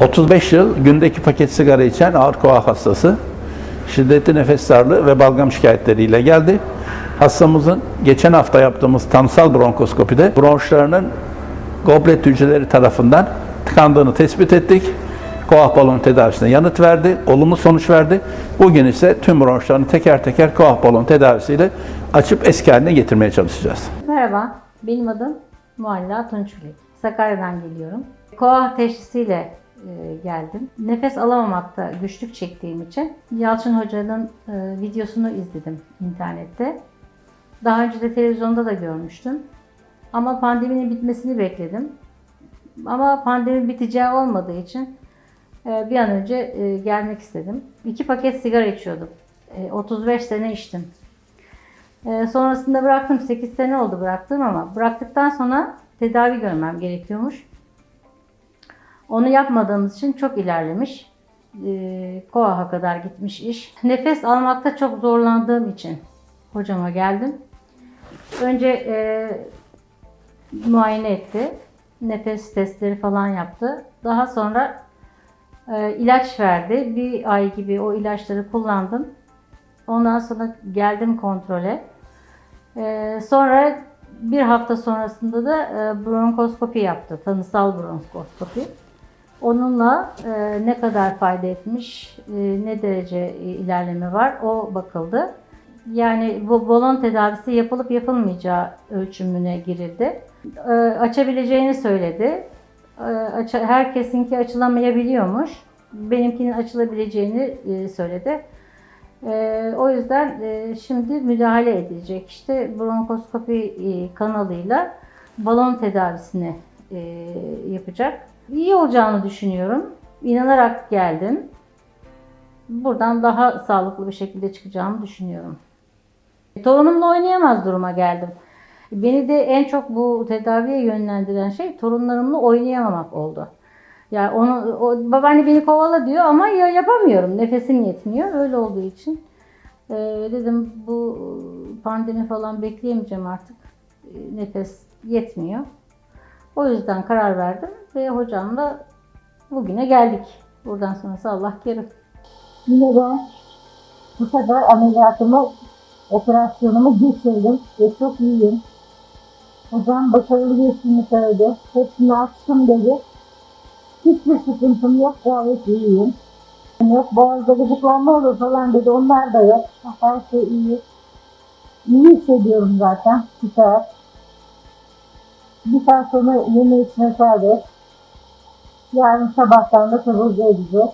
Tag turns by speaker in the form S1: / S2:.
S1: 35 yıl günde iki paket sigara içen ağır koa hastası. Şiddetli nefes darlığı ve balgam şikayetleriyle geldi. Hastamızın geçen hafta yaptığımız tanısal bronkoskopide bronşlarının goblet hücreleri tarafından tıkandığını tespit ettik. Koah balon tedavisine yanıt verdi, olumlu sonuç verdi. Bugün ise tüm bronşlarını teker teker koah balon tedavisiyle açıp eski haline getirmeye çalışacağız.
S2: Merhaba, benim adım Mualla Tunçuli. Sakarya'dan geliyorum. Koa teşhisiyle geldim. Nefes alamamakta güçlük çektiğim için Yalçın Hoca'nın e, videosunu izledim internette. Daha önce de televizyonda da görmüştüm. Ama pandeminin bitmesini bekledim. Ama pandemi biteceği olmadığı için e, bir an önce e, gelmek istedim. İki paket sigara içiyordum. E, 35 sene içtim. Sonrasında bıraktım. 8 sene oldu bıraktım ama bıraktıktan sonra tedavi görmem gerekiyormuş. Onu yapmadığımız için çok ilerlemiş. Ee, Koah'a kadar gitmiş iş. Nefes almakta çok zorlandığım için hocama geldim. Önce e, muayene etti. Nefes testleri falan yaptı. Daha sonra e, ilaç verdi. Bir ay gibi o ilaçları kullandım. Ondan sonra geldim kontrole. Ee, sonra bir hafta sonrasında da e, bronkoskopi yaptı. Tanısal bronkoskopi. Onunla e, ne kadar fayda etmiş, e, ne derece ilerleme var o bakıldı. Yani bu balon tedavisi yapılıp yapılmayacağı ölçümüne girildi. E, açabileceğini söyledi. E, herkesinki açılamayabiliyormuş. Benimkinin açılabileceğini e, söyledi. Ee, o yüzden e, şimdi müdahale edilecek. İşte bronkoskopi e, kanalıyla balon tedavisini e, yapacak. İyi olacağını düşünüyorum. İnanarak geldim. Buradan daha sağlıklı bir şekilde çıkacağımı düşünüyorum. Torunumla oynayamaz duruma geldim. Beni de en çok bu tedaviye yönlendiren şey torunlarımla oynayamamak oldu. Yani onu o, babaanne beni kovala diyor ama ya yapamıyorum. Nefesim yetmiyor. Öyle olduğu için e, dedim bu pandemi falan bekleyemeyeceğim artık. E, nefes yetmiyor. O yüzden karar verdim ve hocamla bugüne geldik. Buradan sonrası Allah kerim.
S3: Yine de bu sefer ameliyatımı, operasyonumu geçirdim ve çok iyiyim. Hocam başarılı geçtiğini söyledi. Hepsini açtım dedi. Hiçbir sıkıntım yok, gayet iyiyim. Yok boğazda gıdıklanma olur falan dedi, onlar da yok. Her şey iyi. İyi hissediyorum zaten, süper. Bir saat sonra yeme içme serbest. Yarın sabahtan da taburcu edeceğiz.